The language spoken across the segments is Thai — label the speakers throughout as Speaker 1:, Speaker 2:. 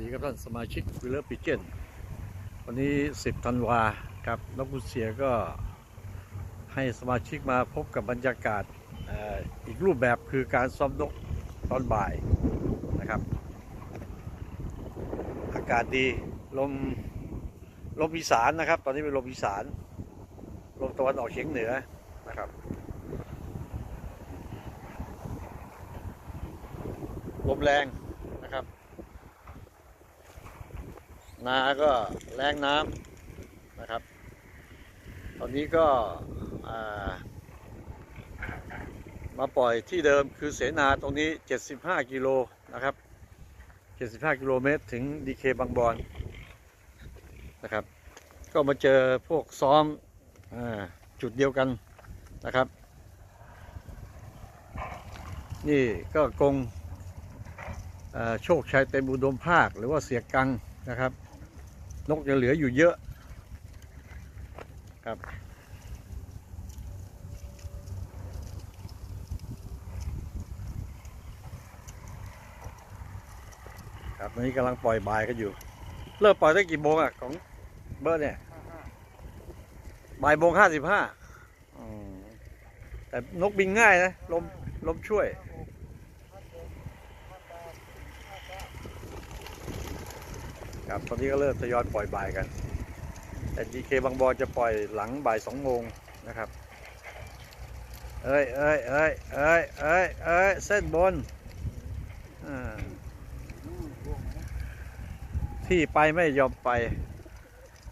Speaker 1: ดีครับท่านสมาชิกวิลเลอร์ปิเจนวันนี้ 10ธันวาครับน้องกุเสียก็ให้สมาชิกมาพบกับบรรยากาศออีกรูปแบบคือการซ้อมนกตอนบ่ายนะครับ อากาศดีลมลมอีสานนะครับ ตอนนี้เป็นลมอีสานลมตะวันออกเฉียงเหนือนะครับลมแรงนะครับ นาก็แรงน้ำนะครับ ตอนนี้ก็มาปล่อยที่เดิมคือเสนาตรงนี้ 75 กิโลนะครับ 75 กิโลเมตรถึงดีเคบางบอนนะครับ ก็มาเจอพวกซ้อมอจุดเดียวกันนะครับ นี่ก็กงเอ่อโชคชัยเต็มอุดมภาคหรือว่าเสียกังนะครับ นกยังเหลืออยู่เยอะครับ ครับตอนนี้กำลังปล่อยบายกันอยู่ เริ่มปล่อยได้กี่โมงอะ ของเบิร์ดเนี่ยบ่ายโมงห้าสิบห้าแต่นกบินง่ายนะ ลมลมช่วย ครับตอนนี้ก็เริ่มทยอยปล่อยบ่ายกัน แต่ดีเคบางบอจะปล่อยหลังบ่ายสองโมงนะครับ เอ้ยเอ้ยเอ้ยเอ้ยเอ้ยเอ้ยเส้นบนอ่าที่ไปไม่ยอมไป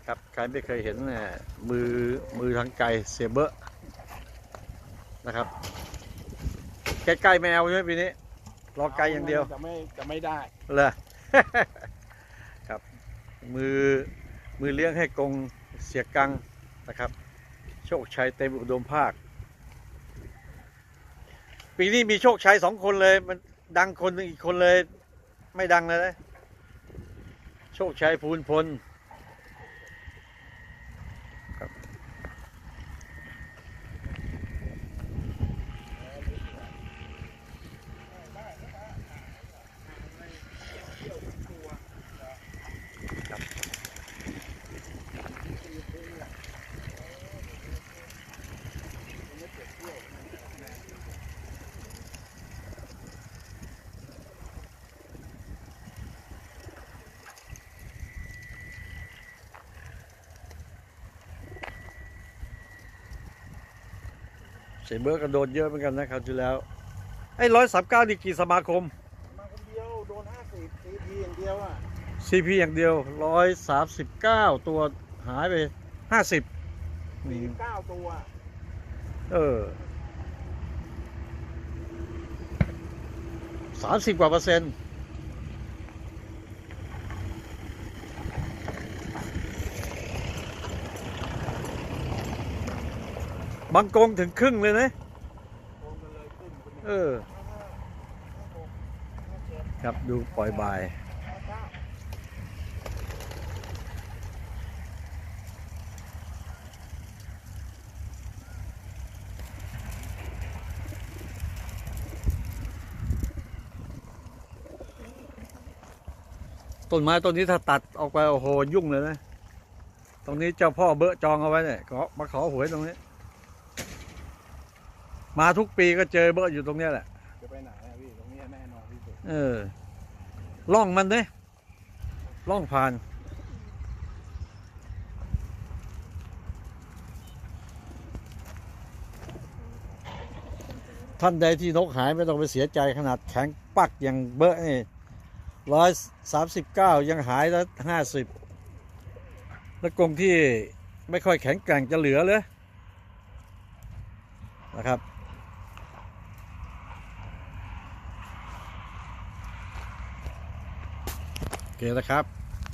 Speaker 1: ครับใครไม่เคยเห็นเนี่ยมือมือทางไกลเสียเบอะนะครับ ใกล้ๆไม่เอาใช่ไหมปีนี้รอไกลอย่างเดียว
Speaker 2: จะไม่จะไม่ได้
Speaker 1: เลยครับ มือมือเลี้ยงให้กงเสียกังนะครับ โชคชัยเต็มอุดมภาค ปีนี้มีโชคชัยสองคนเลย มันดังคนหนึ่งอีกคนเลย ไม่ดังเลยนะโชคชัยภูลพล เสียเบิร์กก็โดนเยอะเหมือนกันนะคราวที่แล้ว ไอ้ร้อยสามเก้านี่กี่สมาคม
Speaker 2: มาคนเดียวโดนห้าสิบซีพีอย่างเดียวอะ
Speaker 1: CP อย่างเดียวร้อยสามสิบเก้าตัวหายไปห้าสิบ
Speaker 2: สี่สิบเก้าตัว
Speaker 1: เออสามสิบกว่าเปอร์เซ็นต์ บางกงถึงครึ่งเลยนะ
Speaker 2: โอนกันเลยขึ้นคนนี้
Speaker 1: เออ ครับดูปล่อยบาย ต้นไม้ต้นนี้ถ้าตัดออกไปโอ้โหยุ่งเลยนะ ตรงนี้เจ้าพ่อเบอะจองเอาไว้เนี่ยขอมาขอหวยตรงนี้ มาทุกปีก็เจอเบอะอยู่ตรงเนี้ยแหละ
Speaker 2: จะไปไหนอะพี่ตรงนี้แน่นอนที่สุด
Speaker 1: เออล่องมันเนี่ยล่องผ่าน ท่านใดที่นกหายไม่ต้องไปเสียใจขนาดแข็งปักอย่างเบอะนี่ร้อยสามสิบเก้ายังหายแล้วห้าสิบแล้วกรงที่ไม่ค่อยแข็งแกร่งจะเหลือเลยนะครับ โอ เคนะครับ